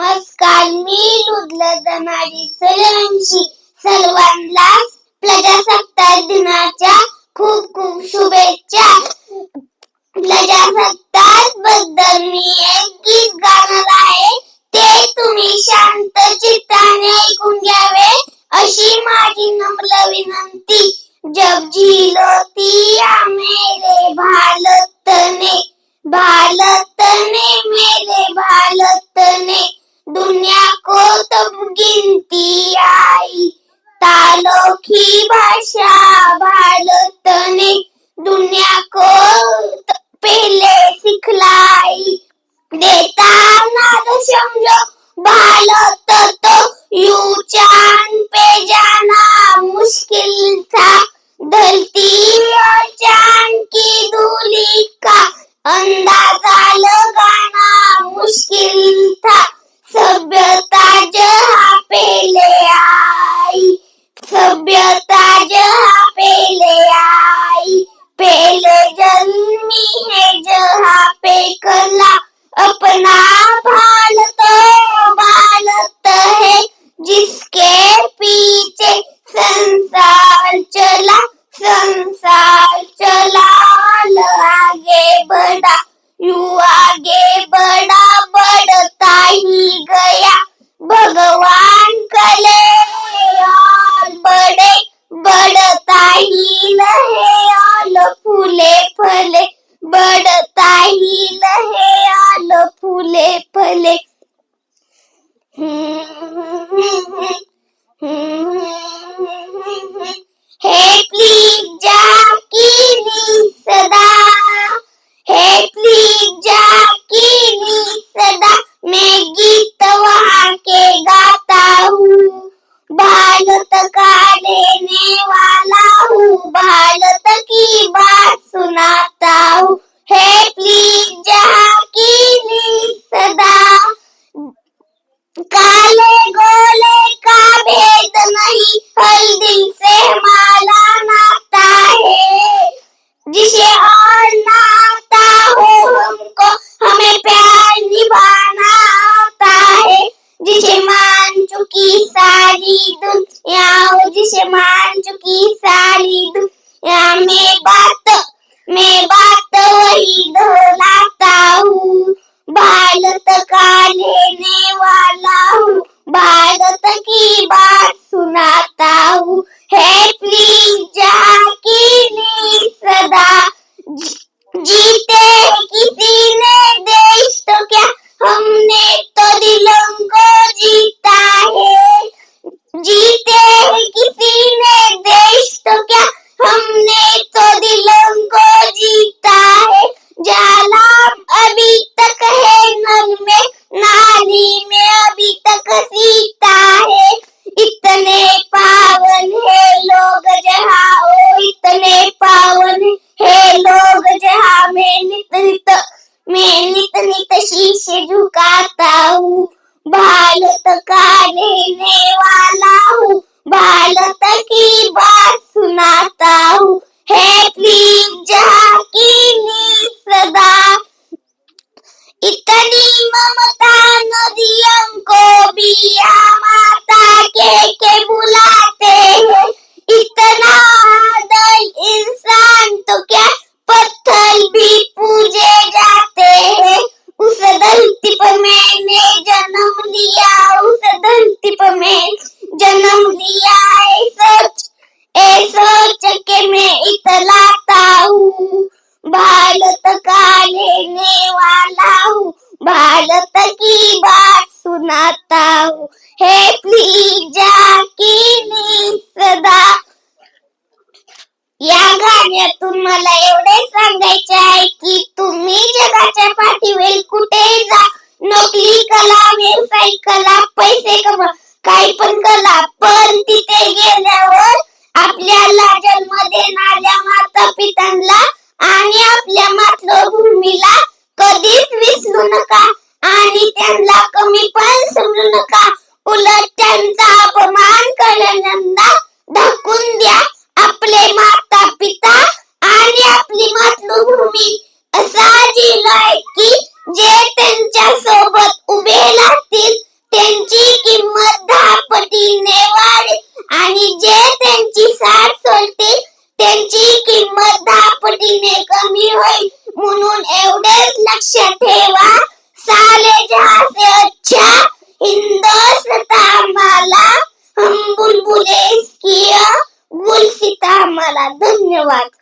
नमस्कार मी लुदलं दनाडी सर्वांना प्रजासत्ताक दिनाच्या खूप खूप शुभेच्छा. प्रजासत्ताकबद्दल मी एक गीत गाणार आहे. ते तुम्ही शांत चित्ताने ऐकून घ्यावे अशी माझी नम्र विनंती. जब झीलतिया मेरे भारत ने भारत ने मेरे भारत ने दुनिया को तब गिनती आई। तालों की भाषा भारत ने दुनिया को त- पहले सिखलाई। देता ना तो समझो भारत तो यू चांद पे जा संसार चला आगे बढ़ा यू आगे बढ़ा बढ़ता ही गया भगवान भारत का देने वाला हूँ भारत की बा सारी दुनिया हो जिसे मान चुकी सारी दुनिया में बात मैं बात वही दोहराता हूँ। भारत का लेने वाला हूँ। भारत की बात सुनाता हूँ। है प्लीज किसी ने देश तो क्या हमने तो दिलों को जीता है। जाला अभी तक है नल में, नाली में अभी तक सीता है। इतने पावन है लोग जहाँ ओ इतने पावन है लोग जहाँ मैं नित नित मैं नित नित शीश झुकाता हूँ। भारत का रहने वाला हूँ भारत की बात सुनाता हूँ। है प्लीज जहाँ की सदा। इतनी ममता नदी सुनाता हूँ हे प्लीज जाकी सदा. या गाण्यातून मला एवढे सांगायचे आहे की तुम्ही जगाच्या पाठीवर कुठे जा. नोकरी कला व्यवसाय कला पैसे कमा काही पण कला पण तिथे गेल्यावर आपल्याला जन्म देणाऱ्या माता पित्यांना आणि आपल्या मातृभूमीला कधीच विसरू नका. आणि त्यांना कमी पण समजू नका. उलट त्यांचा अपमान करणाऱ्यांना ढकून द्या. आपले माता पिता आणि आपली मातृभूमी. असा जिल्हा आहे की जे त्यांच्यासोबत उभे राहतील त्यांची किंमत दहा पटीने वाढेल. आणि जे त्यांची साथ सोडतील त्यांची किंमत दहा पटीने कमी होईल. म्हणून एवढेच लक्षात ठेवा. साले जहाँ हम बुलबुले मला धन्यवाद.